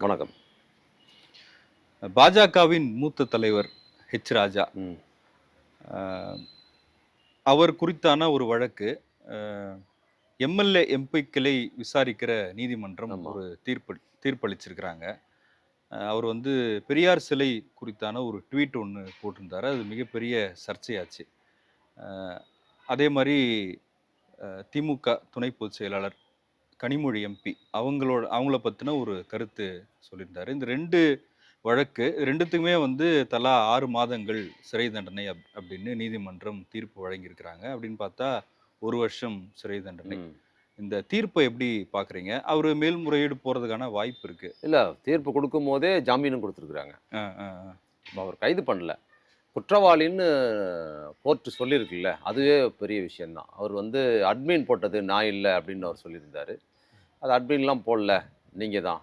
வணக்கம். வணக்கம். பாஜகவின் மூத்த தலைவர் ஹெச் ராஜா. அவர் குறித்தான ஒரு வழக்கு எம்எல்ஏ எம்பிக்களை விசாரிக்கிற நீதிமன்றம். ஒரு தீர்ப்பு தீர்ப்பளிச்சிருக்கிறாங்க. அவர் வந்து பெரியார் சிலை குறித்தான ஒரு ட்வீட் ஒன்று போட்டிருந்தாரு. அது மிகப்பெரிய சர்ச்சையாச்சு. அதே மாதிரி திமுக துணை பொதுச் செயலாளர் கனிமொழி எம்பி அவங்களோட அவங்கள பற்றின ஒரு கருத்து சொல்லியிருந்தாரு. இந்த ரெண்டு வழக்கு ரெண்டுத்துக்குமே வந்து தலா ஆறு மாதங்கள் சிறை தண்டனை அப் அப்படின்னு நீதிமன்றம் தீர்ப்பு வழங்கியிருக்கிறாங்க. அப்படின்னு பார்த்தா ஒரு வருஷம் சிறை தண்டனை. இந்த தீர்ப்பை எப்படி பார்க்குறீங்க? அவர் மேல்முறையீடு போகிறதுக்கான வாய்ப்பு இருக்கு. இல்ல தீர்ப்பு கொடுக்கும் போதே ஜாமீனும் கொடுத்துருக்குறாங்க. அவர் கைது பண்ணல. குற்றவாளின்னு கோர்ட்டு சொல்லியிருக்குல்ல அதுவே பெரிய விஷயம்தான். அவர் வந்து அட்மின் போட்டது நான் இல்லை அப்படின்னு அவர் சொல்லியிருந்தாரு. அது அட்மின்லாம் போடல. நீங்கள் தான்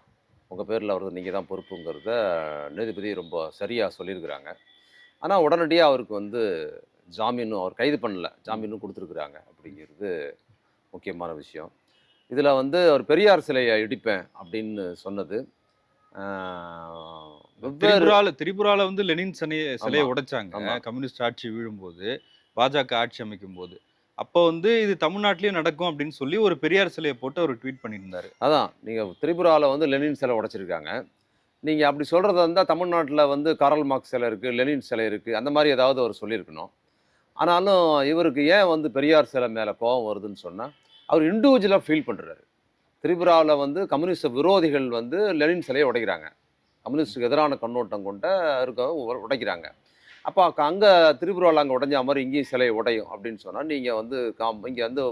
உங்கள் பேரில் வருது நீங்கள் தான் பொறுப்புங்கிறத நீதிபதி ரொம்ப சரியாக சொல்லியிருக்கிறாங்க. ஆனால் உடனடியாக அவருக்கு வந்து ஜாமீனும் அவர் கைது பண்ணல. ஜாமீனும் கொடுத்துருக்குறாங்க அப்படிங்கிறது முக்கியமான விஷயம். இதில் வந்து அவர் பெரியார் சிலையை இடிப்பேன் அப்படின்னு சொன்னது. திரிபுரால திரிபுரால வந்து லெனின் சிலையை. உடைச்சாங்க. கம்யூனிஸ்ட் ஆட்சி வீழும்போது பாஜக ஆட்சி அமைக்கும் போது அப்போ வந்து இது தமிழ்நாட்டிலயும் நடக்கும் அப்படின்னு சொல்லி ஒரு பெரியார் சிலையை போட்டு அவர் ட்வீட் பண்ணியிருந்தாரு. அதான் நீங்கள் திரிபுராவில் வந்து லெனின் சிலை உடைச்சிருக்காங்க. நீங்கள் அப்படி சொல்கிறதா இருந்தால் தமிழ்நாட்டில் வந்து காரல் மார்க் சிலை இருக்குது லெனின் சிலை இருக்குது அந்த மாதிரி ஏதாவது அவர் சொல்லியிருக்கணும். ஆனாலும் இவருக்கு ஏன் வந்து பெரியார் சிலை மேலே கோபம் வருதுன்னு சொன்னால் அவர் இண்டிவிஜுவலாக ஃபீல் பண்ணுறாரு திரிபுராவில் வந்து கம்யூனிஸ்ட் விரோதிகள் வந்து லெனின் சிலையை உடைக்கிறாங்க. கம்யூனிஸ்டுக்கு எதிரான கண்ணோட்டம் கொண்ட இருக்க உடைக்கிறாங்க. அப்போ அங்கே திரிபுராவில் அங்கே உடஞ்சா மாதிரி இங்கேயும் சிலை உடையும் அப்படின்னு சொன்னால் நீங்கள் வந்து காம் இங்கே வந்து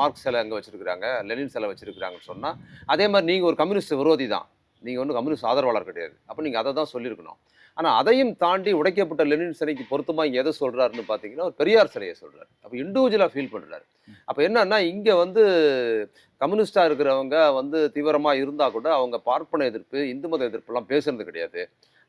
மார்க் சிலை அங்கே வச்சுருக்குறாங்க லெனின் சிலை வச்சுருக்குறாங்கன்னு சொன்னால் அதே மாதிரி நீங்கள் ஒரு கம்யூனிஸ்ட் விரோதி தான். நீங்கள் வந்து கம்யூனிஸ்ட் ஆதரவாளர் கிடையாது. அப்போ நீங்கள் அதை தான் சொல்லியிருக்கணும். ஆனால் அதையும் தாண்டி உடைக்கப்பட்ட லெனின் சிலைக்கு பொருத்தமாக இங்கே எதை சொல்கிறாருன்னு பார்த்தீங்கன்னா ஒரு பெரியார் சிலையை சொல்கிறார் அப்போ இண்டிவிஜுவலாக ஃபீல் பண்ணுறாரு அப்போ என்னன்னா இங்கே வந்து கம்யூனிஸ்டாக இருக்கிறவங்க வந்து தீவிரமாக இருந்தால் கூட அவங்க பார்ப்பன எதிர்ப்பு இந்து மத எதிர்ப்புலாம் பேசுகிறது கிடையாது.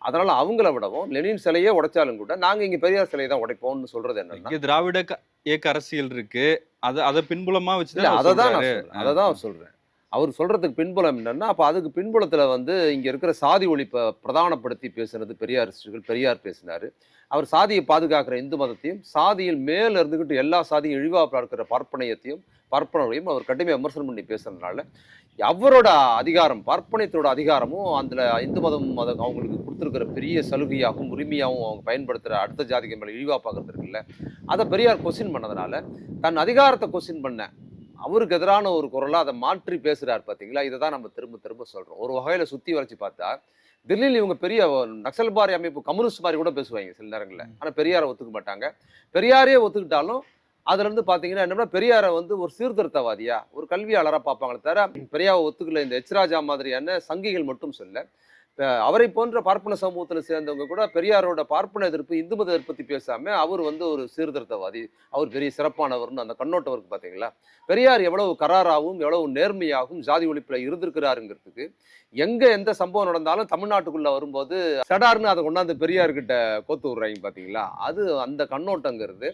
அதனால் அவங்கள விடவும் லெனின் சிலையே உடைச்சாலும் கூட நாங்கள் இங்கே பெரியார் சிலையை தான் உடைப்போம்னு சொல்கிறது என்னன்னா இங்க திராவிட இயக்க அரசியல் இருக்கு. அத அத பின்புலமா வச்சுதான் அதை தான் அதை தான் சொல்றேன். அவர் சொல்கிறதுக்கு பின்புலம் என்னென்னா அப்போ அதுக்கு பின்புலத்தில் வந்து இங்கே இருக்கிற சாதி ஒழிப்பை பிரதானப்படுத்தி பேசுனது பெரியார் பெரியார் பேசினார். அவர் சாதியை பாதுகாக்கிற இந்து மதத்தையும் சாதியில் மேலே இருந்துக்கிட்டு எல்லா சாதியும் இழிவாக பார்க்கிற பார்ப்பனையத்தையும் பார்ப்பனர்களையும் அவர் கடுமையாக விமர்சனம் பண்ணி பேசுறதுனால அவரோட அதிகாரம் பார்ப்பனையத்தோட அதிகாரமும் அதில் இந்து மதம் மத அவங்களுக்கு கொடுத்துருக்கிற பெரிய சலுகையாகவும் உரிமையாகவும் அவங்க பயன்படுத்துகிற அடுத்த ஜாதிக்கு மேலே இழிவாக பார்க்குறது இருக்குல்ல அதை பெரியார் கொஸ்டின் பண்ணதுனால தன் அதிகாரத்தை கொஸ்டின் பண்ண அவருக்கு எதிரான ஒரு குரலா அதை மாற்றி பேசுறாரு பாத்தீங்களா? இதை தான் நம்ம திரும்ப திரும்ப சொல்றோம். ஒரு வகையில சுத்தி வரைச்சு பார்த்தா தில்லியில் இவங்க பெரிய நக்சல்பாரி அமைப்பு கம்யூனிஸ்ட் மாதிரி கூட பேசுவாங்க சில நேரங்களில். ஆனா பெரியாரை ஒத்துக்க மாட்டாங்க. பெரியாரே ஒத்துக்கிட்டாலும் அதுல இருந்து பாத்தீங்கன்னா என்னன்னா பெரியாரை வந்து ஒரு சீர்திருத்தவாதியா ஒரு கல்வியாளரா பார்ப்பாங்களே தவிர பெரியாரை ஒத்துக்கல. இந்த எச் ராஜா மாதிரியான சங்கிகள் மட்டும் சொல்ல அவரை போன்ற பார்ப்பன சமூகத்தில் சேர்ந்தவங்க கூட பெரியாரோட பார்ப்பன எதிர்ப்பு இந்து மத எதிர்ப்பு பேசாம அவர் வந்து ஒரு சீர்திருத்தவாதி அவர் பெரிய சிறப்பானவர்னு அந்த கண்ணோட்டம் இருக்கு பார்த்தீங்களா பெரியார் எவ்வளவு கராராகவும் எவ்வளவு நேர்மையாகவும் ஜாதி ஒழிப்பில் இருந்திருக்கிறாருங்கிறதுக்கு எங்க எந்த சம்பவம் நடந்தாலும் தமிழ்நாட்டுக்குள்ள வரும்போது சடார்னு அதை கொண்டாந்து பெரியார்கிட்ட கோத்து விடுறாங்க பார்த்தீங்களா அது அந்த கண்ணோட்டங்கிறது.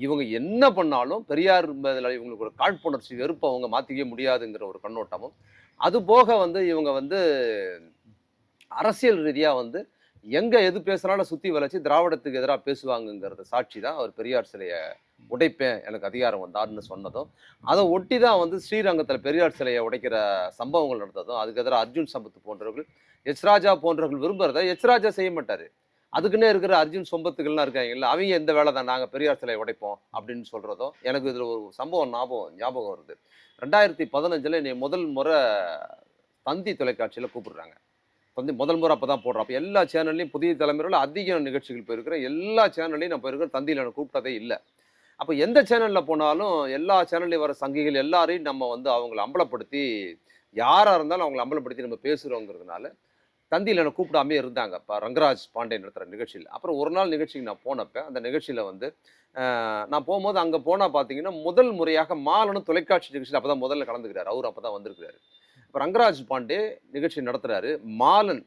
இவங்க என்ன பண்ணாலும் பெரியார் மேல இவங்களுக்கு ஒரு காழ்ப்புணர்ச்சி வெறுப்பை அவங்க மாற்றிக்க முடியாதுங்கிற ஒரு கண்ணோட்டமும். அது போக வந்து இவங்க வந்து அரசியல் ரீதியாக வந்து எங்கே எது பேசுனாலும் சுற்றி வளைச்சி திராவிடத்துக்கு எதிராக பேசுவாங்கங்கிறத சாட்சி தான். அவர் பெரியார் சிலையை உடைப்பேன் எனக்கு அதிகாரம் வந்தாருன்னு சொன்னதும் அதை ஒட்டி தான் வந்து ஸ்ரீரங்கத்தில் பெரியார் சிலையை உடைக்கிற சம்பவங்கள் நடந்ததும் அதுக்கு எதிராக அர்ஜுன் சம்பத் போன்றவர்கள் எச் ராஜா போன்றவர்கள் விரும்புகிறத எச் ராஜா செய்ய மாட்டார். அதுக்குன்னே இருக்கிற அர்ஜுன் சொம்பத்துகள்லாம் இருக்காங்கல்ல அவங்க எந்த வேலை தான் நாங்கள் பெரியார் சிலையை உடைப்போம் அப்படின்னு சொல்கிறதும் எனக்கு இதில் ஒரு சம்பவம் ஞாபகம் ஞாபகம் வருது. ரெண்டாயிரத்தி பதினஞ்சில் நீ முதல் முறை தந்தி தொலைக்காட்சியில் கூப்பிடுறாங்க. வந்து முதல் முறை அப்போ தான் போடுறோம். அப்போ எல்லா சேனல்லையும் புதிய தலைமுறையில் அதிக நிகழ்ச்சிகள் போயிருக்கிறேன் எல்லா சேனல்லையும் நான் போயிருக்கிறேன் தந்தியில் எனக்கு கூப்பிட்டதே இல்லை. அப்போ எந்த சேனலில் போனாலும் எல்லா சேனல்லையும் வர சங்கிகள் எல்லாரையும் நம்ம வந்து அவங்கள அம்பலப்படுத்தி யாராக இருந்தாலும் அவங்கள அம்பலப்படுத்தி நம்ம பேசுகிறோங்கிறதுனால தந்தியில் என்னை கூப்பிடாமே இருந்தாங்க. இப்போ ரங்கராஜ் பாண்டே நடத்துகிற நிகழ்ச்சியில். அப்புறம் ஒரு நாள் நிகழ்ச்சிக்கு நான் போனப்போ அந்த நிகழ்ச்சியில் வந்து நான் போகும்போது அங்கே போனால் பார்த்தீங்கன்னா முதல் முறையாக மாலனும் தொலைக்காட்சி நிகழ்ச்சியில் அப்போ தான் முதல்ல கலந்துக்கிறார். அவர் அப்போ தான் வந்திருக்கிறாரு. இப்போ ரங்கராஜ் பாண்டே நிகழ்ச்சி நடத்துறாரு. மாலன்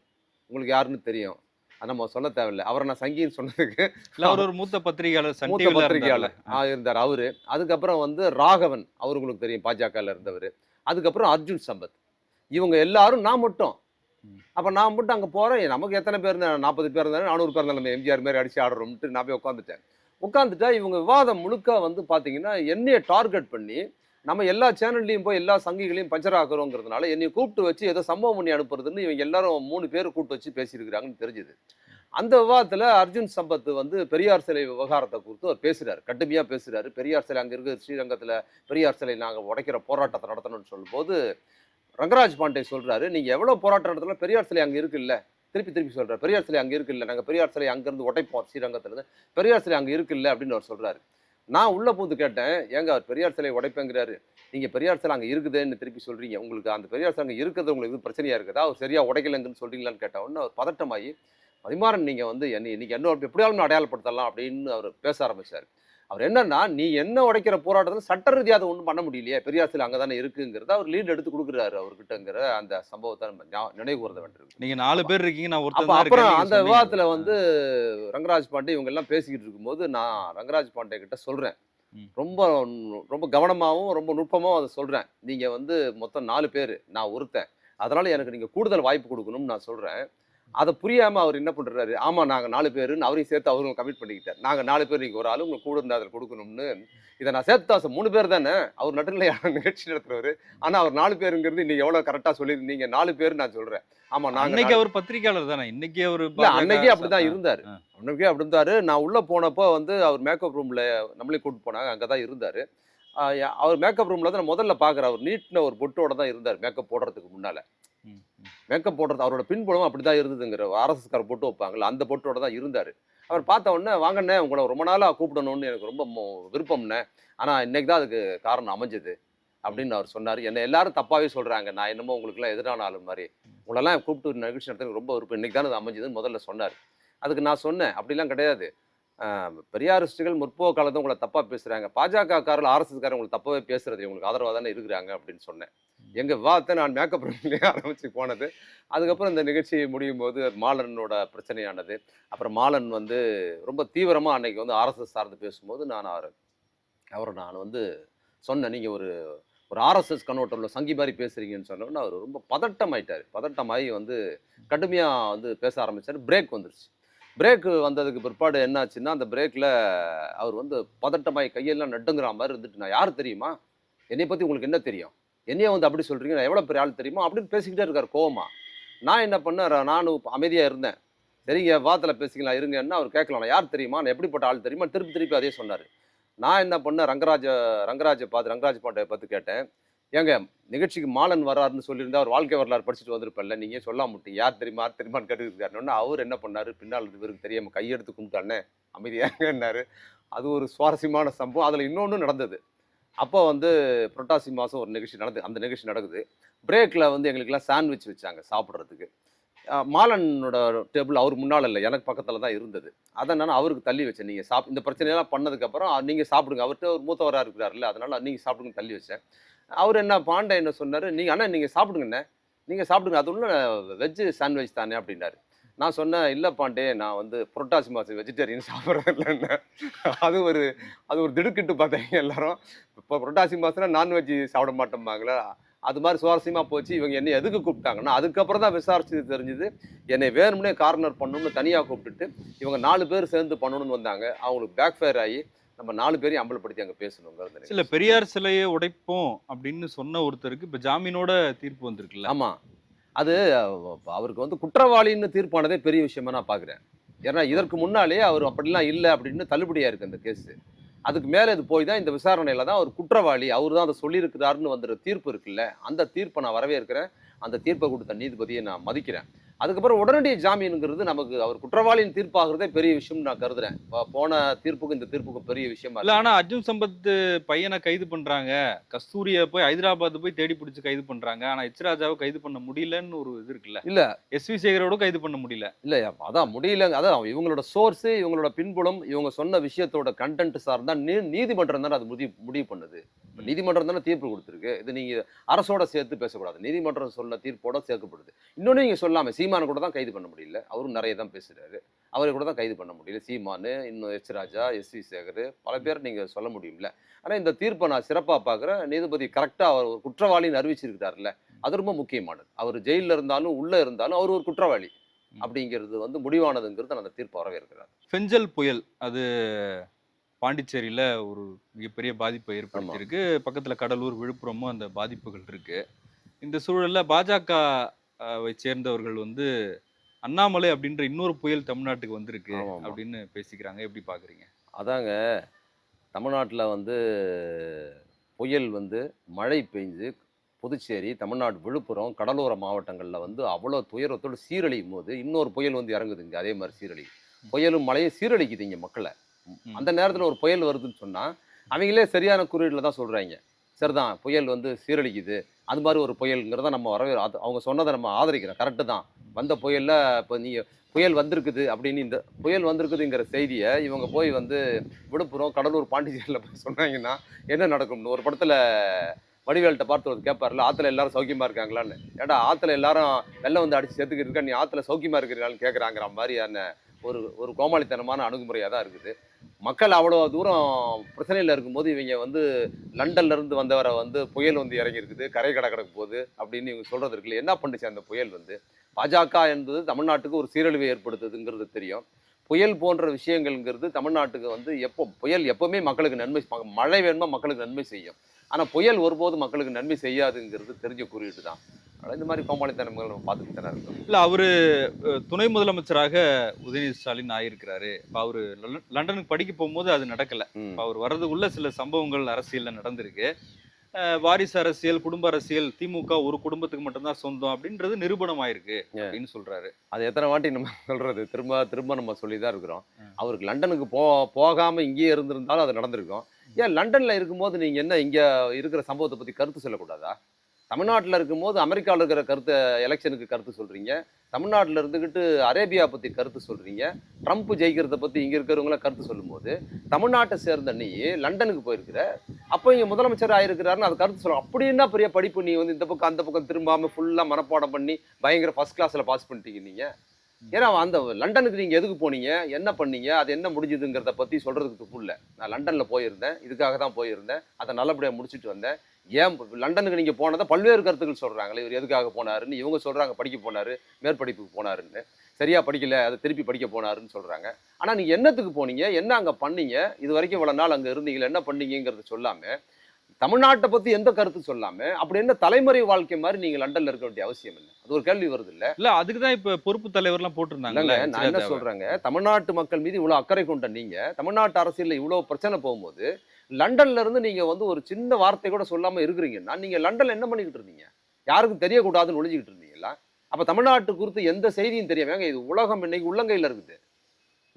உங்களுக்கு யாருன்னு தெரியும். நம்ம சொல்ல தேவையில்லை. அவரை நான் சங்கின்னு சொன்னதுக்கு இல்ல அவர் ஒரு மூத்த பத்திரிகையாளர் மூத்த பத்திரிகையாளர். இருந்தார். அவரு. அதுக்கப்புறம் வந்து ராகவன் அவர் உங்களுக்கு தெரியும். பாஜகல இருந்தவர். அதுக்கப்புறம் அர்ஜுன் சம்பத். இவங்க எல்லாரும் நான் மட்டும். அப்போ நான் மட்டும் அங்கே போகிறேன் நமக்கு எத்தனை பேர் நாற்பது பேர் இருந்தாலும் நானூறு பேர் இருந்தாலும் எம்ஜிஆர் மாதிரி அடிச்சு ஆடுறோம்ட்டு நான் போய் உட்காந்துட்டேன். உட்காந்துட்டா இவங்க விவாதம் முழுக்க வந்து பார்த்தீங்கன்னா என்னைய டார்கெட் பண்ணி நம்ம எல்லா சேனல்லையும் போய் எல்லா சங்கிகளையும் பஞ்சர் ஆக்குறோங்கிறதுனால என்னை கூப்பிட்டு வச்சு ஏதோ சம்பவம் பண்ணி அனுப்புறதுன்னு இவங்க எல்லாரும் மூணு பேர் கூப்பிட்டு வச்சு பேசியிருக்கிறாங்கன்னு தெரிஞ்சுது. அந்த விவாதத்தில் அர்ஜுன் சம்பத் வந்து பெரியார் சிலை விவகாரத்தை குறித்து அவர் பேசுகிறார் கடுமையாக பேசுகிறாரு பெரியார் சிலை அங்கே இருக்கிற ஸ்ரீரங்கத்தில் பெரியார் சிலை நாங்கள் உடைக்கிற போராட்டத்தை நடத்தணும்னு சொல்லும்போது ரங்கராஜ் பாண்டே சொல்கிறாரு நீங்கள் எவ்வளோ போராட்டம் நடத்தலாம் பெரியார் சிலை அங்கே இருக்குல்ல? திருப்பி திருப்பி சொல்கிறார் பெரியார் சிலை அங்கே இருக்குல்ல? நாங்கள் பெரியார் சிலை அங்கேருந்து உடைப்போம் ஸ்ரீரங்கத்துலேருந்து. பெரியார் சிலை அங்கே இருக்குல்ல? அப்படின்னு அவர் சொல்கிறாரு நான் உள்ளே பூந்து கேட்டேன் ஏங்க அவர் பெரியார் சிலை உடைப்பேங்கிறாரு. நீங்கள் பெரியார் சிலை அங்கே இருக்குதுன்னு திருப்பி சொல்கிறீங்க உங்களுக்கு அந்த பெரியார் சிலை அங்கே இருக்கிறது உங்களுக்கு எதுவும் பிரச்சனையாக இருக்குதா? அவர் சரியாக உடைக்கலைங்கன்னு சொல்கிறீங்களான்னு கேட்டால் ஒன்று அவர் பதட்டமாகி மதிமாறன் நீங்கள் வந்து என்னை இன்றைக்கி என்ன எப்படியாலும் அடையாளப்படுத்தலாம் அப்படின்னு அவர் பேச ஆரம்பித்தார் அவர் என்னன்னா நீ என்ன உடைக்கிற போராட்டத்தில் சட்ட ரீதியாக அதை ஒன்றும் பண்ண முடியலையே. பெரியார் சிலை அங்கே தானே இருக்குங்கிறத அவர் லீட் எடுத்து கொடுக்குறாரு அவர்கிட்டங்கிற அந்த சம்பவத்தை நம்ம நினைவு கூர்த வேண்டியிருக்கு நீங்க நாலு பேர் இருக்கீங்க நான் தான் அப்புறம் அந்த விவாதத்துல. வந்து ரங்கராஜ் பாண்டே இவங்க எல்லாம் பேசிக்கிட்டு இருக்கும்போது நான் ரங்கராஜ் பாண்டே கிட்ட சொல்றேன். ம். ரொம்ப ரொம்ப கவனமாகவும் ரொம்ப நுட்பமாகவும் அதை சொல்றேன். நீங்க வந்து மொத்தம் நாலு பேர் நான் ஒருத்தன். அதனால எனக்கு நீங்க கூடுதல் வாய்ப்பு கொடுக்கணும்னு நான் சொல்றேன். அதை புரியாம அவர் என்ன பண்றாரு? ஆமா நாங்க நாலு பேருன்னு அவரையும் சேர்த்து அவரும் கமிட் பண்ணிக்கிட்டார். நாங்க நாலு பேர் நீங்க ஒரு ஆளு உங்களுக்கு கூட இருந்தா அதில் கொடுக்கணும்னு. இதை நான் சேர்த்து மூணு பேர் தானே? அவர் நடுநிலையான நிகழ்ச்சி நடத்துறவர். ஆனா அவர் நாலு பேருங்கிறது நீங்க எவ்வளவு கரெக்டா சொல்லியிருந்தீங்க நாலு பேர் நான் சொல்றேன். ஆமா நாங்க அன்னைக்கு அவர் பத்திரிக்கையாளர் தானே? இன்னைக்கு அவர் இல்ல அன்னைக்கே அப்படிதான் இருந்தாரு. ஆ. அன்னைக்கே அப்படி இருந்தாரு நான் உள்ள போனப்போ வந்து அவர் மேக்கப் ரூம்ல நம்மளே கூட்டு போனாங்க. அங்கதான் இருந்தாரு. ஆஹ் யா- அவர் மேக்கப் ரூம்ல தான் நான் முதல்ல பாக்குறேன். அவர் நீட்ன ஒரு பொட்டோட தான் இருந்தார் மேக்கப் போடுறதுக்கு முன்னால. மேக்கப் போடுறது அவரோட பின்புலம் அப்படிதான் இருந்ததுங்கிற ஆர்எஸ்எஸ்கார போட்டு வைப்பாங்கல்ல அந்த போட்டோட தான் இருந்தாரு. அவர் பார்த்த உடனே வாங்கண்ணே உங்களை ரொம்ப நாளா கூப்பிடணும்னு எனக்கு ரொம்ப விருப்பம்ண்ணே. ஆனால் ஆனா இன்னைக்கு தான் அதுக்கு காரணம் அமைஞ்சது. அப்படின்னு அவர் சொன்னார். என்ன எல்லாரும் தப்பாவே சொல்றாங்க. நான் என்னமோ உங்களுக்குலாம் எதிரான ஆளு மாதிரி. உங்களெல்லாம் கூப்பிட்டு நிகழ்ச்சி நடத்துறதுக்கு ரொம்ப விருப்பம். இன்றைக்கி தான் அது அமைஞ்சதுன்னு முதல்ல சொன்னார். அதுக்கு நான் சொன்னேன். அப்படிலாம் கிடையாது. ஆஹ் பெரியாரிஸ்டுகள் முற்போக காலத்தை உங்களை தப்பா பேசுறாங்க. பாஜக காரில் ஆர்எஸ்எஸ் உங்களுக்கு தப்பாகவே பேசுறது உங்களுக்கு ஆதரவாக தானே இருக்கிறாங்க அப்படின்னு சொன்னேன். எங்கள் விவாதத்தை நான் மேக்கப் ரூம்லேயே போனது. அதுக்கப்புறம் இந்த நிகழ்ச்சி முடியும் போது மாலனோட பிரச்சனையானது. அப்புறம் மாலன் வந்து ரொம்ப தீவிரமாக அன்னைக்கு வந்து ஆர்எஸ்எஸ் சார்ந்து பேசும்போது நான் அவர் அவரை நான் வந்து சொன்னேன் நீங்கள் ஒரு ஒரு ஆர்எஸ்எஸ் கண்ணோட்டம்ல சங்கி மாதிரி பேசுகிறீங்கன்னு சொன்னோன்னு அவர் ரொம்ப பதட்டம் ஆயிட்டார் பதட்டமாகி வந்து கடுமையாக வந்து பேச ஆரம்பித்தார் பிரேக் வந்துருச்சு. பிரேக்கு வந்ததுக்கு பிற்பாடு என்னாச்சுன்னா அந்த பிரேக்கில் அவர் வந்து பதட்டமாயி கையெல்லாம் நட்டுங்கிற மாதிரி இருந்துட்டு நான் யார் தெரியுமா? என்னை பற்றி உங்களுக்கு என்ன தெரியும்? என்னையே வந்து அப்படி சொல்கிறீங்க நான் எவ்வளோ பெரிய ஆள் தெரியுமா? அப்படின்னு பேசிக்கிட்டே இருக்கார் கோவமா. நான் என்ன பண்ணேன்? நானும் அமைதியாக இருந்தேன். சரிங்க வாத்தில் பேசிக்கலாம் இருங்கன்னா அவர் கேட்கலாம். நான் யார் தெரியுமா? நான் எப்படிப்பட்ட ஆள் தெரியுமா? திருப்பி திருப்பி அதே சொன்னார். நான் என்ன பண்ணேன்? ரங்கராஜ ரங்கராஜை பார்த்து ரங்கராஜ் பாண்டியை பார்த்து கேட்டேன். ஏங்க நிகழ்ச்சிக்கு மாலன் வராருன்னு சொல்லியிருந்தா அவர் வாழ்க்கை வரலாறு படிச்சுட்டு வந்திருப்பல்ல நீங்கள் சொல்ல மாட்டீங்க யார் தெரியுமா? யார் தெரியுமான்னு கேட்டுருக்காருன்னு அவர் என்ன பண்ணார்? பின்னால் இவருக்கு தெரியாமல் கையெடுத்து கும்பிட்டானே அமைதியாங்கன்னாரு அது ஒரு சுவாரஸ்யமான சம்பவம். அதில் இன்னொன்று நடந்தது. அப்போ வந்து புரட்டாசி மாதம் ஒரு நிகழ்ச்சி நடந்து அந்த நிகழ்ச்சி நடக்குது. பிரேக்கில் வந்து எங்களுக்கெல்லாம் சாண்ட்விச் வச்சாங்க சாப்பிட்றதுக்கு. மாலனோட டேபிள் அவர் முன்னால் இல்லை எனக்கு பக்கத்தில் தான் இருந்தது. அதை நான் அவருக்கு தள்ளி வச்சேன். நீங்கள் சாப் இந்த பிரச்சனையெல்லாம் பண்ணதுக்கப்புறம் நீங்கள் சாப்பிடுங்க. அவர்கிட்ட ஒரு மூத்தவராக இருக்கிறாருல்ல அதனால் நீங்கள் சாப்பிடுங்க தள்ளி வச்சேன். அவர் என்ன பாண்டே என்ன சொன்னார் நீங்கள் அண்ணா நீங்கள் சாப்பிடுங்கண்ணே. நீங்கள் சாப்பிடுங்க. அது ஒன்றும் வெஜ்ஜு சாண்ட்விச் தானே அப்படின்னாரு. நான் சொன்னேன் இல்லை பாண்டே நான் வந்து புரட்டாசி மாதம் வெஜிடேரியன் சாப்பிட்றது இல்லைன்னு. அது ஒரு அது ஒரு திடுக்கிட்டு பார்த்தாங்க எல்லாரும். இப்போ புரட்டாசி மாதம்னா நான்வெஜ் சாப்பிட மாட்டோம்பாங்களா. அது மாதிரி சுவாரஸ்யமாக போச்சு. இவங்க என்னை எதுக்கு கூப்பிட்டாங்கன்னா அதுக்கப்புறம் தான் விசாரிச்சு தெரிஞ்சுது. என்னை வேணும்னே கார்னர் பண்ணணும்னு தனியாக கூப்பிட்டுட்டு இவங்க நாலு பேர் சேர்ந்து பண்ணணும்னு வந்தாங்க. அவங்களுக்கு பேக் ஃபயர் ஆகி நம்ம நாலு பேரையும் அம்பலப்படுத்தி அங்கே பேசணுங்கிறது சில பெரியார் சிலையை உடைப்போம் அப்படின்னு சொன்ன ஒருத்தருக்கு இப்ப ஜாமீனோட தீர்ப்பு வந்திருக்குல்ல. ஆமா. அது அவருக்கு வந்து குற்றவாளின்னு தீர்ப்பானதே பெரிய விஷயமா நான் பார்க்குறேன் ஏன்னா இதற்கு முன்னாலே அவர் அப்படிலாம் இல்லை அப்படின்னு தள்ளுபடியாக இருக்குது அந்த கேஸு. அதுக்கு மேலே இது போய் தான் இந்த விசாரணையில் தான் அவர் குற்றவாளி அவர் தான் அதை சொல்லியிருக்கிறாருன்னு வந்துடுற தீர்ப்பு இருக்குல்ல அந்த தீர்ப்பை நான் வரவேற்கிறேன். அந்த தீர்ப்பை கொடுத்த நீதிபதியை நான் மதிக்கிறேன். அதுக்கப்புறம் உடனடி ஜாமீனுங்கிறது நமக்கு அவர் குற்றவாளியின் தீர்ப்பாகிறதே பெரிய விஷயம்னு நான் கருதுறேன். போன தீர்ப்புக்கும் இந்த தீர்ப்புக்கும் பெரிய விஷயமா இல்ல இருக்கு. ஆனா அர்ஜுன் சம்பத் பையனை கைது பண்றாங்க. கஸ்தூரிய போய் ஹைதராபாத் போய் தேடி பிடிச்சு கைது பண்றாங்க. ஆனா எச் ராஜாவை கைது பண்ண முடியலன்னு ஒரு இது இருக்குல்ல. இல்ல. எஸ் வி சேகரோட கைது பண்ண முடியல. இல்ல அதான் முடியல. அதான் இவங்களோட சோர்ஸ் இவங்களோட பின்புலம் இவங்க சொன்ன விஷயத்தோட கண்டென்ட் சார் தான் நீ நீதிமன்றம் தானே அது முடிவு முடிவு பண்ணுது. நீதிமன்றம் தானே தீர்ப்பு கொடுத்துருக்கு. இது நீங்க அரசோட சேர்த்து பேசக்கூடாது. நீதிமன்றம் சொன்ன தீர்ப்போட சேர்க்கப்படுது. இன்னொன்னு நீங்க சொல்லாம சீமானை கூட தான் கைது பண்ண முடியல. அவரும் நிறைய தான் பேசுறாரு. அவரை கூட தான் கைது பண்ண முடியல. சீமானு இன்னும் H Raja S V Sekar பல பேர் நீங்க சொல்ல முடியும்ல. ஆனா இந்த தீர்ப்பை நான் சிறப்பா பார்க்குறேன். நீதிபதி கரெக்டா அவர் ஒரு குற்றவாளின்னு அறிவிச்சிருக்கிறாருல்ல. அது ரொம்ப முக்கியமானது. அவர் ஜெயிலில் இருந்தாலும் உள்ள இருந்தாலும் அவர் ஒரு குற்றவாளி. அப்படிங்கிறது வந்து முடிவானதுங்கிறது அந்த தீர்ப்பு வரவேற்கிறார் ஃபெஞ்சல் புயல் அது பாண்டிச்சேரியில ஒரு மிகப்பெரிய பாதிப்பை ஏற்படுத்தியிருக்கு. பக்கத்துல கடலூர் விழுப்புரமும் அந்த பாதிப்புகள் இருக்கு. இந்த சூழல்ல பாஜக சேர்ந்தவர்கள் வந்து அண்ணாமலை அப்படின்ற இன்னொரு புயல் தமிழ்நாட்டுக்கு வந்திருக்கு. அப்படின்னு பேசிக்கிறாங்க. எப்படி பாக்குறீங்க? அதாங்க தமிழ்நாட்டில் வந்து புயல் வந்து மழை பெஞ்சு புதுச்சேரி தமிழ்நாடு விழுப்புரம் கடலோர மாவட்டங்களில் வந்து அவ்வளோ துயரத்தோடு சீரழியும் போது இன்னொரு புயல் வந்து இறங்குதுங்க. அதே மாதிரி சீரழி. புயலும் மழையும் சீரழிக்குது இங்கே மக்களை. அந்த நேரத்தில் ஒரு புயல் வருதுன்னு சொன்னால் அவங்களே சரியான குறியீடில் தான் சொல்கிறாங்க சரிதான் புயல் வந்து சீரழிக்குது. அது மாதிரி ஒரு புயலுங்கிறத நம்ம வரவே அது அவங்க சொன்னதை நம்ம ஆதரிக்கிறோம். கரெக்டு தான். வந்த புயலில் இப்போ நீங்கள் புயல் வந்திருக்குது அப்படின்னு இந்த புயல் வந்திருக்குதுங்கிற செய்தியை இவங்க போய் வந்து விழுப்புரம் கடலூர் பாண்டிச்சேரியில் போய் சொன்னாங்கன்னா என்ன நடக்கும்னு ஒரு படத்தில் வடிவேல்கிட்ட பார்த்து ஒரு கேட்பார்ல ஆற்றுல எல்லாரும் சௌக்கியமாக இருக்காங்களான்னு. ஏடா ஆற்றுல எல்லாரும் வெள்ளம் வந்து அடித்து சேர்த்துக்கிட்டு இருக்கா நீ ஆற்றுல சௌக்கியமாக இருக்கிறீங்களான்னு கேட்குறாங்கிற மாதிரியான ஒரு ஒரு கோமாளித்தனமான அணுகுமுறையாக தான் இருக்குது. மக்கள் அவ்வளோ தூரம் பிரச்சனையில் இருக்கும்போது இவங்க வந்து லண்டன்லேருந்து வந்தவரை வந்து புயல் வந்து இறங்கி இருக்குது கரை கடக்க போகுது அப்படின்னு இவங்க சொல்கிறது இருக்குல்ல என்ன பண்ணுச்சு அந்த புயல் வந்து? பாஜக என்பது தமிழ்நாட்டுக்கு ஒரு சீரழிவை ஏற்படுத்துதுங்கிறது தெரியும். புயல் போன்ற விஷயங்கள்ங்கிறது தமிழ்நாட்டுக்கு வந்து எப்போ புயல் எப்பவுமே மக்களுக்கு நன்மை மழை வேணுமா மக்களுக்கு நன்மை செய்யும். ஆனால் புயல் ஒருபோதும் மக்களுக்கு நன்மை செய்யாதுங்கிறது தெரிஞ்ச குறியீடு தான். அதனால இந்த மாதிரி கோமாளித்தனங்கள் நம்ம பார்த்துக்கிட்டு தானே இருக்கோம். இல்ல அவரு துணை முதலமைச்சராக உதயநிதி ஸ்டாலின் ஆயிருக்கிறாரு இப்ப அவரு லண்டன்- லண்டனுக்கு படிக்க போகும்போது அது நடக்கல. இப்ப அவர் வர்றதுக்குள்ள சில சம்பவங்கள் அரசியல்ல நடந்திருக்கு. வாரிசு அரசியல் குடும்ப அரசியல் திமுக ஒரு குடும்பத்துக்கு மட்டும்தான் சொந்தம் அப்படின்றது நிரூபணம் ஆயிருக்கு அப்படின்னு சொல்றாரு. அது எத்தனை வாட்டி நம்ம சொல்றது? திரும்ப திரும்ப நம்ம சொல்லி தான் இருக்கிறோம். அவருக்கு லண்டனுக்கு போ போகாம இங்கேயே இருந்திருந்தாலும் அது நடந்திருக்கும். ஏன் லண்டன்ல இருக்கும்போது நீங்க என்ன இங்க இருக்கிற சம்பவத்தை பத்தி கருத்து சொல்லக்கூடாதா? தமிழ்நாட்டில் இருக்கும்போது அமெரிக்காவில் இருக்கிற கருத்தை எலெக்ஷனுக்கு கருத்து சொல்கிறீங்க தமிழ்நாட்டில் இருந்துக்கிட்டு அரேபியா பற்றி கருத்து சொல்கிறீங்க ட்ரம்ப் ஜெயிக்கிறத பற்றி இங்கே இருக்கிறவங்கள கருத்து சொல்லும்போது தமிழ்நாட்டை சேர்ந்த நீ லண்டனுக்கு போயிருக்கிற. அப்போ இங்கே முதலமைச்சர் ஆகிருக்கிறாருன்னு அது கருத்து சொல்ல அப்படின்னா பெரிய படிப்பு நீ வந்து இந்த பக்கம் அந்த பக்கம் திரும்பாமல் ஃபுல்லாக மனப்பாடம் பண்ணி பயங்கர ஃபர்ஸ்ட் கிளாஸில் பாஸ் பண்ணிட்டீங்க நீங்கள் ஏன்னா அந்த லண்டனுக்கு நீங்கள் எதுக்கு போனீங்க? என்ன பண்ணீங்க? அது என்ன முடிஞ்சுதுங்கிறத பற்றி சொல்கிறதுக்கு துப்பு இல்லை. நான் லண்டனில் போயிருந்தேன். இதுக்காக தான் போயிருந்தேன். அதை நல்லபடியாக முடிச்சுட்டு வந்தேன். ஏன் லண்டனுக்கு நீங்க போனதை பல்வேறு கருத்துக்கள் சொல்றாங்களே இவர் எதுக்காக போனாருன்னு இவங்க சொல்றாங்க படிக்க போனாரு மேற்படிப்புக்கு போனாருன்னு. சரியா படிக்கல அதை திருப்பி படிக்க போனாருன்னு சொல்றாங்க. ஆனா நீங்க என்னத்துக்கு போனீங்க? என்ன அங்க பண்ணீங்க? இது வரைக்கும் இவ்வளவு நாள் அங்க இருந்தீங்களா என்ன பண்ணீங்கிறத சொல்லாம தமிழ்நாட்டை பத்தி எந்த கருத்து சொல்லாம அப்படி என்ன தலைமுறை வாழ்க்கை மாதிரி நீங்க லண்டன்ல இருக்க வேண்டிய அவசியம் இல்லை? அது ஒரு கேள்வி வருது இல்ல? இல்ல அதுக்கு தான் இப்ப பொறுப்பு தலைவர்லாம் போட்டிருந்தாங்க நான் என்ன சொல்றேங்க தமிழ்நாட்டு மக்கள் மீது இவ்வளவு அக்கறை கொண்ட நீங்க தமிழ்நாட்டு அரசியல்ல இவ்வளவு பிரச்சனை போகும்போது லண்டன்ல இருந்து நீங்க வந்து ஒரு சின்ன வார்த்தை கூட சொல்லாம இருக்கிறீங்கன்னா நீங்க லண்டன்ல என்ன பண்ணிக்கிட்டு இருந்தீங்க? யாருக்கும் தெரியக்கூடாதுன்னு ஒளிஞ்சுக்கிட்டு இருந்தீங்களா அப்ப தமிழ்நாட்டு குறித்து எந்த செய்தியும் தெரியாம இது உலகம் இன்னைக்கு உள்ளங்கையில இருக்குது.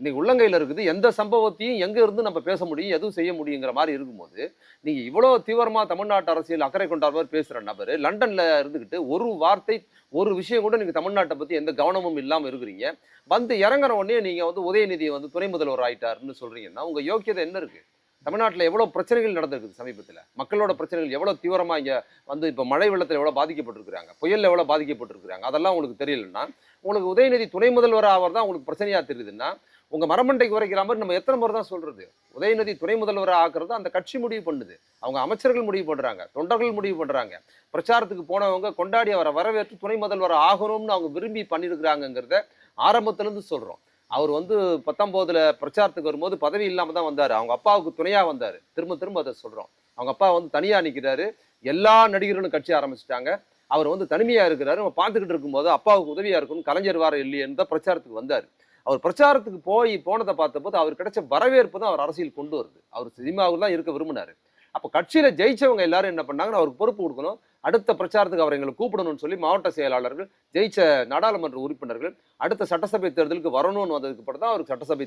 இன்னைக்கு உள்ளங்கையில் இருக்குது எந்த சம்பவத்தையும் எங்கே இருந்து நம்ம பேச முடியும் எதுவும் செய்ய முடியுங்கிற மாதிரி இருக்கும்போது நீங்கள் இவ்வளோ தீவிரமாக தமிழ்நாட்டு அரசியல் அக்கறை கொண்டார் மாதிரி பேசுகிற நபர் லண்டனில் இருந்துக்கிட்டு ஒரு வார்த்தை ஒரு விஷயம் கூட நீங்கள் தமிழ்நாட்டை பற்றி எந்த கவனமும் இல்லாமல் இருக்கிறீங்க. வந்து இறங்குற உடனே நீங்கள் வந்து உதயநிதி வந்து துணை முதல்வர் ஆயிட்டாருன்னு சொல்கிறீங்கன்னா உங்கள் யோக்கியதை என்ன இருக்குது தமிழ்நாட்டில் எவ்வளோ பிரச்சனைகள் நடந்திருக்குது சமீபத்தில்? மக்களோட பிரச்சனைகள் எவ்வளோ தீவிரமாக இங்கே வந்து இப்போ மழை வெள்ளத்தில் எவ்வளோ பாதிக்கப்பட்டிருக்கிறாங்க? புயலில் எவ்வளோ பாதிக்கப்பட்டிருக்கிறாங்க? அதெல்லாம் உங்களுக்கு தெரியலன்னா உங்களுக்கு உதயநிதி துணை முதல்வர் ஆவர் தான் உங்களுக்கு பிரச்சனையாக தெரியுதுன்னா உங்கள் மரமண்டைக்கு உரைக்கிற மாதிரி நம்ம எத்தனை முறை தான் சொல்கிறது உதயநிதி துணை முதல்வராக ஆக்குறது அந்த கட்சி முடிவு பண்ணுது. அவங்க அமைச்சர்கள் முடிவு பண்ணுறாங்க தொண்டர்கள் முடிவு பண்ணுறாங்க பிரச்சாரத்துக்கு போனவங்க கொண்டாடி அவரை வரவேற்று துணை முதல்வர் ஆகணும்னு அவங்க விரும்பி பண்ணியிருக்கிறாங்கங்கிறத ஆரம்பத்திலேருந்து சொல்கிறோம் அவர் வந்து பத்தொம்போதுல பிரச்சாரத்துக்கு வரும்போது பதவி இல்லாமல் தான் வந்தார். அவங்க அப்பாவுக்கு துணையாக வந்தார். திரும்ப திரும்ப அதை சொல்கிறோம் அவங்க அப்பா வந்து தனியாக நிற்கிறாரு எல்லா நடிகர்களும் கட்சி ஆரம்பிச்சிட்டாங்க. அவர் வந்து தனிமையாக இருக்கிறாரு. நம்ம பார்த்துக்கிட்டு இருக்கும்போது அப்பாவுக்கு உதவியாக இருக்கணும் கலைஞர் வார இல்லையேன்னு தான் பிரச்சாரத்துக்கு வந்தார். அவர் பிரச்சாரத்துக்கு போய் போனதை பார்த்தபோது அவர் கிடைச்ச வரவேற்பு தான் அவர் அரசியல் கொண்டு வருது. அவர் சினிமாவில் தான் இருக்க விரும்பினார். அப்போ கட்சியில் ஜெயிச்சவங்க எல்லாரும் என்ன பண்ணாங்கன்னா அவருக்கு பொறுப்பு கொடுக்கணும். அடுத்த பிரச்சாரத்துக்கு அவர் எங்களை கூப்பிடணும்னு சொல்லி மாவட்ட செயலாளர்கள் ஜெயிச்ச நாடாளுமன்ற உறுப்பினர்கள் அடுத்த சட்டசபை தேர்தலுக்கு வரணும்னு வந்ததுக்கு அப்புறம் தான் அவருக்கு சட்டசபை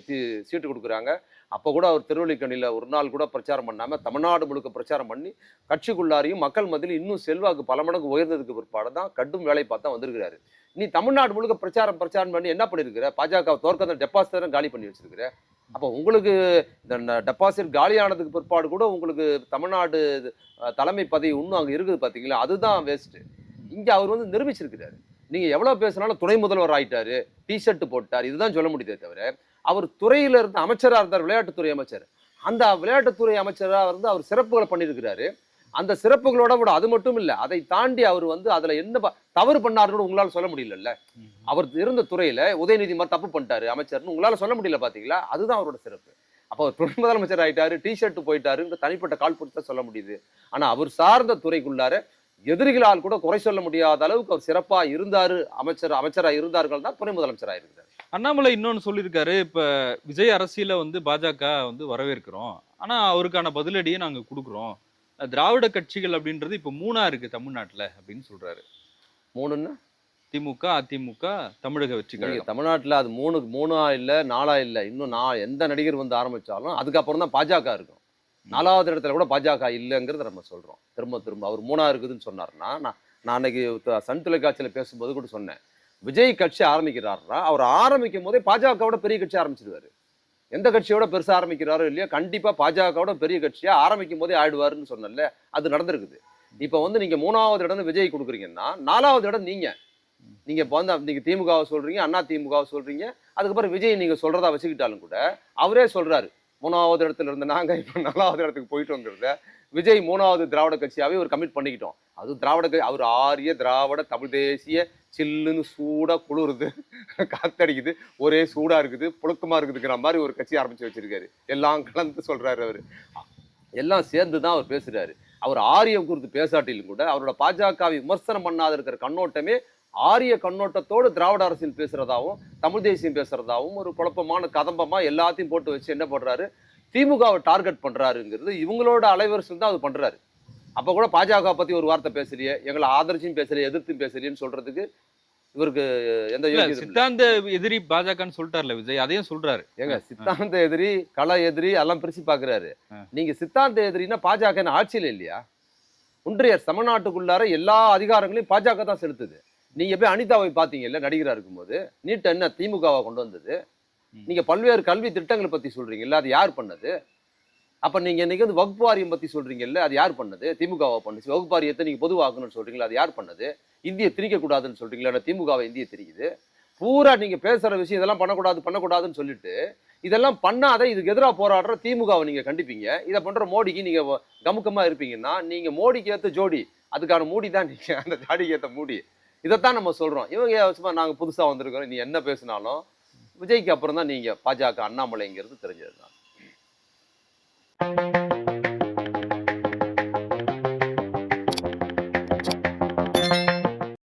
சீட்டு கொடுக்குறாங்க. அப்போ கூட அவர் திருவள்ளிக்கணியில் ஒரு நாள் கூட பிரச்சாரம் பண்ணாமல் தமிழ்நாடு முழுக்க பிரச்சாரம் பண்ணி கட்சிக்குள்ளாரையும் மக்கள் மத்தியில் இன்னும் செல்வாக்கு பல மடங்கு உயர்ந்ததுக்கு பிற்பாடு தான் கடும் வேலை பார்த்தா வந்திருக்கிறாரு. நீ தமிழ்நாடு முழுக்க பிரச்சாரம் பிரச்சாரம் பண்ணி என்ன பண்ணிருக்கிற பாஜக தோற்கத்தை டெபாசிட் காலி பண்ணி வச்சிருக்கிற? அப்போ உங்களுக்கு இந்த டெபாசிட் காலியானதுக்கு பிற்பாடு கூட உங்களுக்கு தமிழ்நாடு தலைமை பதவி இன்னும் அங்கே இருக்குது பார்த்தீங்களா அதுதான் வேஸ்ட்டு இங்கே அவர் வந்து நிரூபிச்சிருக்கிறாரு. நீங்கள் எவ்வளோ பேசினாலும் துணை முதல்வர் ஆயிட்டாரு டிஷர்ட் போட்டார் இதுதான் சொல்ல முடியுதே தவிர அவர் துறையில் இருந்து அமைச்சராக இருந்தார் விளையாட்டுத்துறை அமைச்சர். அந்த விளையாட்டுத்துறை அமைச்சராக இருந்து அவர் சிறப்புகளை பண்ணியிருக்கிறாரு அந்த சிறப்புகளோட விட அது மட்டும் இல்ல அதை தாண்டி அவர் வந்து அதுல என்ன தவறு பண்ணாருன்னு உங்களால சொல்ல முடியலல்ல. அவர் இருந்த துறையில உதயநிதி மாதிரி தப்பு பண்ணிட்டாரு அமைச்சர்னு உங்களால சொல்ல முடியல பாத்தீங்களா? அதுதான் அவரோட சிறப்பு. அப்போ அவர் துணை முதலமைச்சர் ஆயிட்டாரு டி ஷர்ட் போயிட்டாருன்ற தனிப்பட்ட கால் தான் சொல்ல முடியுது. ஆனா அவர் சார்ந்த துறைக்குள்ளார எதிரிகளால் கூட குறை சொல்ல முடியாத அளவுக்கு அவர் சிறப்பா இருந்தாரு. அமைச்சர் அமைச்சரா இருந்தார்கள் தான் துணை முதலமைச்சரா இருந்தார் அண்ணாமலை இன்னொன்னு சொல்லியிருக்காரு. இப்ப விஜய் அரசியல வந்து பாஜக வந்து வரவேற்கிறோம். ஆனா அவருக்கான பதிலடியை நாங்க கொடுக்குறோம். திராவிட கட்சிகள் அப்படின்றது இப்ப மூணா இருக்கு தமிழ்நாட்டுல அப்படின்னு சொல்றாரு. மூணுன்னா? திமுக அதிமுக தமிழக வெற்றி கழகம். தமிழ்நாட்டுல அது மூணு மூணா இல்ல நாலா இல்ல இன்னும் நான் எந்த நடிகர் வந்து ஆரம்பிச்சாலும் அதுக்கப்புறம் தான் பாஜக இருக்கும். நாலாவது இடத்துல கூட பாஜக இல்லைங்கிறத நம்ம சொல்றோம். திரும்ப திரும்ப அவர் மூணா இருக்குதுன்னு சொன்னாருன்னா நான் நான் அன்னைக்கு சன் தொலைக்காட்சியில பேசும்போது கூட சொன்னேன். விஜய் கட்சி ஆரம்பிக்கிறாருன்னா அவர் ஆரம்பிக்கும் போதே பாஜகவோட பெரிய கட்சி ஆரம்பிச்சிருவாரு. எந்த கட்சியோட பெருசாக ஆரம்பிக்கிறாரோ இல்லையோ கண்டிப்பாக பாஜகவோட பெரிய கட்சியாக ஆரம்பிக்கும் போதே ஆயிடுவாருன்னு சொன்னல அது நடந்திருக்குது. இப்போ வந்து நீங்கள் மூணாவது இடம் விஜய் கொடுக்குறீங்கன்னா நாலாவது இடம் நீங்கள் நீங்கள் இப்போ வந்து நீங்க திமுகவை சொல்கிறீங்க அண்ணா திமுகவை சொல்கிறீங்க அதுக்கப்புறம் விஜய் நீங்கள் சொல்கிறதா வச்சுக்கிட்டாலும் கூட அவரே சொல்கிறாரு மூணாவது இடத்துல இருந்த நாங்கள் இப்போ நாலாவது இடத்துக்கு போயிட்டோங்கிறத விஜய் மூணாவது திராவிட கட்சியாகவே ஒரு கமிட் பண்ணிக்கிட்டோம். அது திராவிட கட்சி அவர் ஆரிய திராவிட தமிழ் தேசிய சில்லுன்னு சூடாக குளிருது. காத்தடிக்குது. ஒரே சூடாக இருக்குது புழுக்கமாக இருக்குதுங்கிற மாதிரி ஒரு கட்சி ஆரம்பித்து வச்சுருக்காரு. எல்லாம் கலந்து சொல்கிறாரு அவர். எல்லாம் சேர்ந்து தான் அவர் பேசுகிறாரு அவர் ஆரியம் குறித்து பேசாட்டிலும் கூட அவரோட பாஜகவை விமர்சனம் பண்ணாத இருக்கிற கண்ணோட்டமே ஆரிய கண்ணோட்டத்தோடு திராவிட அரசியல் பேசுகிறதாவும் தமிழ் தேசியம் பேசுறதாவும் ஒரு குழப்பமான கதம்பமாக எல்லாத்தையும் போட்டு வச்சு என்ன பண்ணுறாரு திமுகவை டார்கெட் பண்ணுறாருங்கிறது இவங்களோட அலைவரிசையில் தான் அது பண்ணுறாரு அப்ப கூட பாஜக பத்தி ஒரு வார்த்தை பேசலையே எங்களை ஆதரிச்சும் பேசலையே எதிர்த்தும் பேசலையேன்னு சொல்றதுக்கு இவருக்கு எந்த இல்ல இல்லை. சித்தாந்த எதிரி பாஜகன்னு சொல்லிட்டார்ல விஜய் அதையும் சொல்றாரு. ஏங்க சித்தாந்த எதிரி கள எதிரி எல்லாம் பிரிச்சு பாக்குறாரு. நீங்க சித்தாந்த எதிரின்னா பாஜக ஆட்சியில இல்லையா? ஒன்றிய தமிழ்நாட்டுக்குள்ளார எல்லா அதிகாரங்களையும் பாஜக தான் செலுத்துது. நீங்க போய் அனிதாவை பாத்தீங்கல்ல நடிகரா இருக்கும்போது நீட் என்ன திமுகவா கொண்டு வந்தது. நீங்க பல்வேறு கல்வி திட்டங்களை பத்தி சொல்றீங்கல்ல அது யார் பண்ணது? அப்ப நீங்க இன்னைக்கு வந்து வகுப்பு வாரியம் பத்தி அது யார் பண்ணது? திமுகவா பண்ணுச்சு வகுப்பு வாரியத்தை நீங்க பொதுவாக்கணும்னு சொல்றீங்களா? அது யார் பண்ணது? இந்திய திணிக்க கூடாதுன்னு சொல்றீங்களா திமுகவை இந்திய திரிக்குது பூரா நீங்க பேசுற விஷயம் இதெல்லாம் பண்ணக்கூடாது பண்ணக்கூடாதுன்னு சொல்லிட்டு இதெல்லாம் பண்ணாத இதுக்கு எதிராக போராடுற திமுகவை நீங்க கண்டிப்பீங்க. இதை பண்ற மோடிக்கு நீங்க வ- கமுக்கமா இருப்பீங்கன்னா நீங்க மோடிக்கு ஏத்த ஜோடி. அதுக்கான மூடி தான் நீங்க அந்த ஜாடிக்கு ஏத்த மூடி. இதைத்தான் நம்ம சொல்றோம். இவங்க சும்மா நாங்க புதுசா வந்திருக்கோம். நீ என்ன பேசினாலும் விஜய்க்கு அப்புறம் தான் நீங்க பாஜக அண்ணாமலைங்கிறது தெரிஞ்சது தான் Thank you.